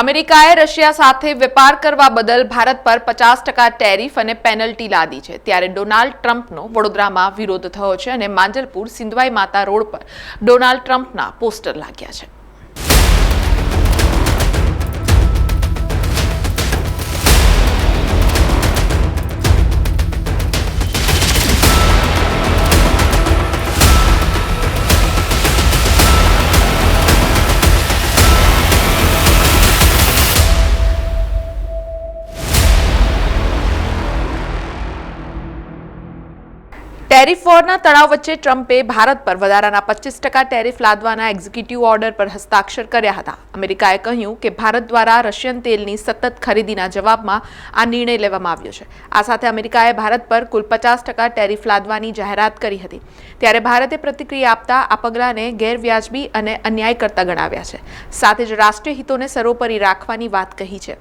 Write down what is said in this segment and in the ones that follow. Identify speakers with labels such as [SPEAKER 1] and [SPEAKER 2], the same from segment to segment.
[SPEAKER 1] અમેરિકાએ રશિયા સાથે વેપાર કરવા બદલ ભારત પર પચાસ ટકા ટેરિફ અને પેનલ્ટી લાદી છે. ત્યારે ડોનાલ્ડ ટ્રમ્પનો વડોદરામાં વિરોધ થયો છે અને માંજલપુર સિંધવાઈ માતા રોડ પર ડોનાલ્ડ ટ્રમ્પના પોસ્ટર લાગ્યા છે. ટેરિફ વોરના તણાવ વચ્ચે ટ્રમ્પે ભારત પર વધારાના પચીસ ટકા ટેરિફ લાદવાના એક્ઝિક્યુટિવ ઓર્ડર પર હસ્તાક્ષર કર્યા હતા. અમેરિકાએ કહ્યું કે ભારત દ્વારા રશિયન તેલની સતત ખરીદીના જવાબમાં આ નિર્ણય લેવામાં આવ્યો છે. આ સાથે અમેરિકાએ ભારત પર કુલ પચાસ ટકા ટેરિફ લાદવાની જાહેરાત કરી હતી. ત્યારે ભારતે પ્રતિક્રિયા આપતા આ પગલાંને ગેરવ્યાજબી અને અન્યાયકર્તા ગણાવ્યા છે. સાથે જ રાષ્ટ્રીય હિતોને સર્વોપરી રાખવાની વાત કહી છે.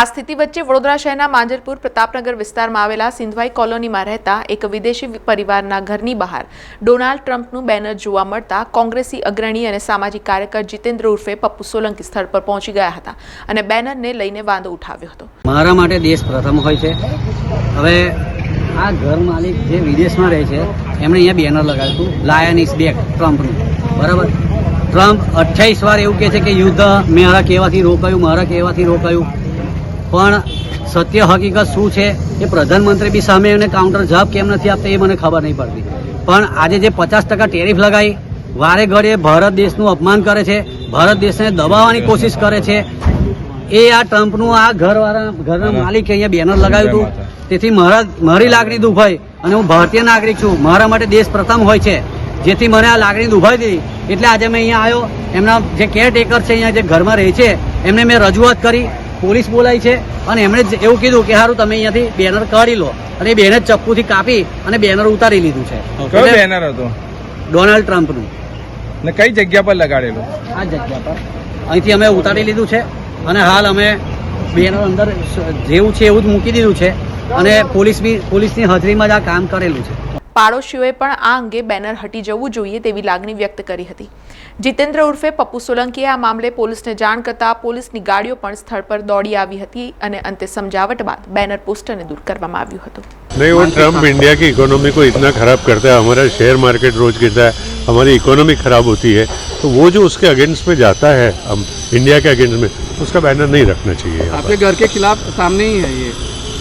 [SPEAKER 1] આ સ્થિતિ વચ્ચે વડોદરા શહેરના માંજરપુર પ્રતાપનગર વિસ્તારમાં આવેલા સિંધવાઈ કોલોનીમાં રહેતા એક વિદેશી પરિવારના ઘરની બહાર ડોનાલ્ડ ટ્રમ્પનું બેનર જોવા મળતા કોંગ્રેસી અગ્રણી અને સામાજિક કાર્યકર જીતેન્દ્ર ઉર્ફે પપ્પુ સોલંકી સ્થળ પર પહોંચી ગયા હતા અને બેનરને લઈને વાંધો ઉઠાવ્યો હતો.
[SPEAKER 2] મારા માટે દેશ પ્રથમ હોય છે. હવે આ ઘર માલિક જે વિદેશમાં રહે છે, એમણે અહીંયા બેનર લગાવ્યું હતું લાયન ઇઝ બેક ટ્રમ્પનું. બરાબર? ટ્રમ્પ અઠ્યાવીસ વાર એવું કહે છે કે યુદ્ધ મારા કહેવાથી રોકાયું, મારા કહેવાથી રોકાયું. પણ સત્ય હકીકત શું છે એ પ્રધાનમંત્રી બી સામે એને કાઉન્ટર જવાબ કેમ નથી આપતા એ મને ખબર નહીં પડતી. પણ આજે જે પચાસ ટકા ટેરિફ લગાવી વારે ઘડીએ ભારત દેશનું અપમાન કરે છે ભારત દેશને દબાવવાની કોશિશ કરે છે એ આ ટ્રમ્પનું આ ઘરવાળા ઘરના માલિકે અહીંયા બેનર લગાવ્યું હતું. તેથી મારા મારી લાગણી દુભાઈ અને હું ભારતીય નાગરિક છું. મારા માટે દેશ પ્રથમ હોય છે. જેથી મને આ લાગણી દુભાઈ દીધી. એટલે આજે મેં અહીંયા આવ્યો. એમના જે કેરટેકર છે અહીંયા જે ઘરમાં રહે છે એમને મેં રજૂઆત કરી. પોલીસ બોલાય છે અને એમણે જ એવું કીધું કે સારું તમે અહીંયાથી બેનર કાઢી લો. અને એ બેનર ચપ્પુથી કાપી અને બેનર ઉતારી લીધું છે.
[SPEAKER 3] કયો બેનર હતો?
[SPEAKER 2] ડોનાલ્ડ ટ્રમ્પનું.
[SPEAKER 3] ને કઈ જગ્યા પર લગાડેલું?
[SPEAKER 2] આ જગ્યા પર. અહીંથી અમે ઉતારી લીધું છે અને હાલ અમે બેનર અંદર જેવું છે એવું જ મૂકી દીધું છે. અને પોલીસ બી પોલીસની હાજરીમાં જ આ કામ કરેલું છે.
[SPEAKER 1] પાડોશીઓએ પણ આ અંગે બેનર હટી જવું જોઈએ તેવી લાગણી વ્યક્ત કરી હતી જીતેન્દ્ર ઉર્ફે પપ્પુ સોલંકીએ આ મામલે પોલીસને જાણ કરતા પોલીસની ગાડીઓ પણ સ્થળ પર દોડી આવી હતી અને અંતે સમજાવટ બાદ બેનર પોસ્ટરને દૂર કરવામાં આવ્યું હતું
[SPEAKER 4] नहीं वो ट्रम्प इंडिया की इकोनॉमी को इतना खराब करता है हमारा शेयर मार्केट रोज गिरता है हमारी इकोनॉमी खराब होती है तो वो जो उसके अगेंस्ट में जाता है हम इंडिया के अगेंस्ट में उसका बैनर नहीं रखना चाहिए यहाँ
[SPEAKER 5] आपके घर के खिलाफ सामने ही है ये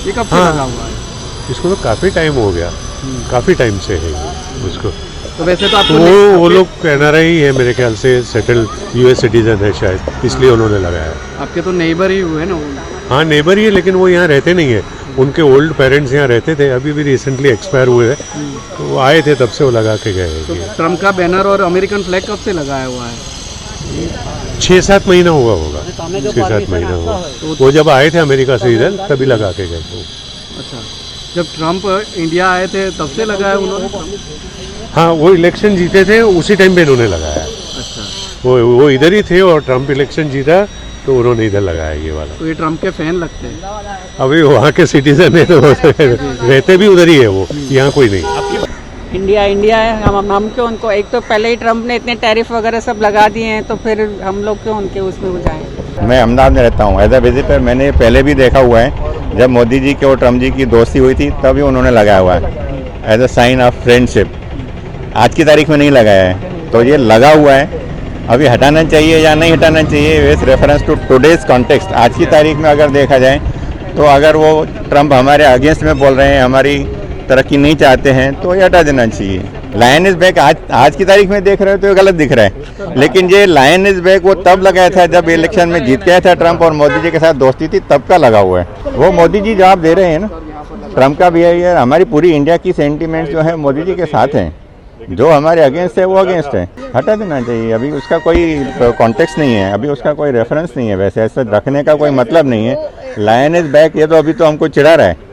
[SPEAKER 5] ये कब से
[SPEAKER 4] हाँ।
[SPEAKER 5] लगा हुआ है
[SPEAKER 4] पर। इसको तो काफ़ी टाइम हो गया काफ़ी टाइम से है उसको।
[SPEAKER 5] तो वैसे तो आपको
[SPEAKER 4] वो वो
[SPEAKER 5] आपके-
[SPEAKER 4] लोग एन ही है मेरे ख्याल से सेटल यूएस सिटीजन है शायद इसलिए उन्होंने लगाया है।
[SPEAKER 5] आपके तो नेबर ही हुए ना
[SPEAKER 4] हाँ नेबर ही है लेकिन वो यहाँ रहते नहीं है। उनके ओल्ड पेरेंट्स यहाँ रहते थे अभी भी रिसेंटली एक्सपायर हुए हैं। तो वो आए थे तब से वो लगा के गए
[SPEAKER 5] तो
[SPEAKER 4] हैं।
[SPEAKER 5] ट्रंप का बैनर और अमेरिकन फ्लैग कब से लगाया हुआ है?
[SPEAKER 4] छः सात महीना हुआ होगा। छः सात महीना हुआ। वो जब आए थे अमेरिका से इधर तभी लगा के गए थे
[SPEAKER 5] अच्छा। जब ट्रंप इंडिया आए थे तब से लगाया उन्होंने?
[SPEAKER 4] हाँ वो इलेक्शन जीते थे उसी टाइम पे इन्होंने लगाया।
[SPEAKER 5] अच्छा।
[SPEAKER 4] वो वो इधर ही थे और ट्रंप इलेक्शन जीता तो उन्होंने इधर लगाया ये वाला।
[SPEAKER 5] तो ये ट्रंप के फ़ैन लगते हैं?
[SPEAKER 4] अभी वहाँ के सिटीजन है तो रहते भी उधर ही है वो यहाँ कोई नहीं।
[SPEAKER 6] इंडिया इंडिया है हम हम क्यों उनको एक तो पहले ही ट्रंप ने इतने टैरिफ वगैरह सब लगा दिए हैं तो फिर हम लोग क्यों उनके उसमें हो जाएँ?
[SPEAKER 7] मैं अहमदाबाद में रहता हूँ एज अ विजिटर मैंने पहले भी देखा हुआ है जब मोदी जी के और ट्रंप जी की दोस्ती हुई थी, तभी उन्होंने लगाया हुआ है। As a sign of friendship आज की तारीख में नहीं लगाया है। तो ये लगा हुआ है। अभी हटाना चाहिए या नहीं हटाना चाहिए with reference to today's context आज की तारीख में अगर देखा जाए तो अगर वो ट्रंप हमारे अगेंस्ट में बोल रहे हैं, हमारी तरक्की नहीं चाहते हैं तो ये हटा देना चाहिए। लायन इज़ बैक आज आज की तारीख में देख रहे हो तो ये गलत दिख रहा है। लेकिन ये लायन इज़ बैक वो तब लगाया था जब इलेक्शन में जीत गया था ट्रंप और मोदी जी के साथ दोस्ती थी, तब का लगा हुआ है। वो मोदी जी जवाब दे रहे हैं ना। ट्रंप का बिहेवियर हमारी पूरी इंडिया की सेंटीमेंट जो है मोदी जी के साथ हैं। जो हमारे अगेंस्ट है, वो अगेंस्ट है। हटा देना चाहिए, अभी उसका कोई कॉन्टेक्स्ट नहीं है, अभी उसका कोई रेफरेंस नहीं है। वैसे ऐसा रखने का कोई मतलब नहीं है। लायन इज़ बैक ये तो अभी तो हमको चिढ़ा रहा है।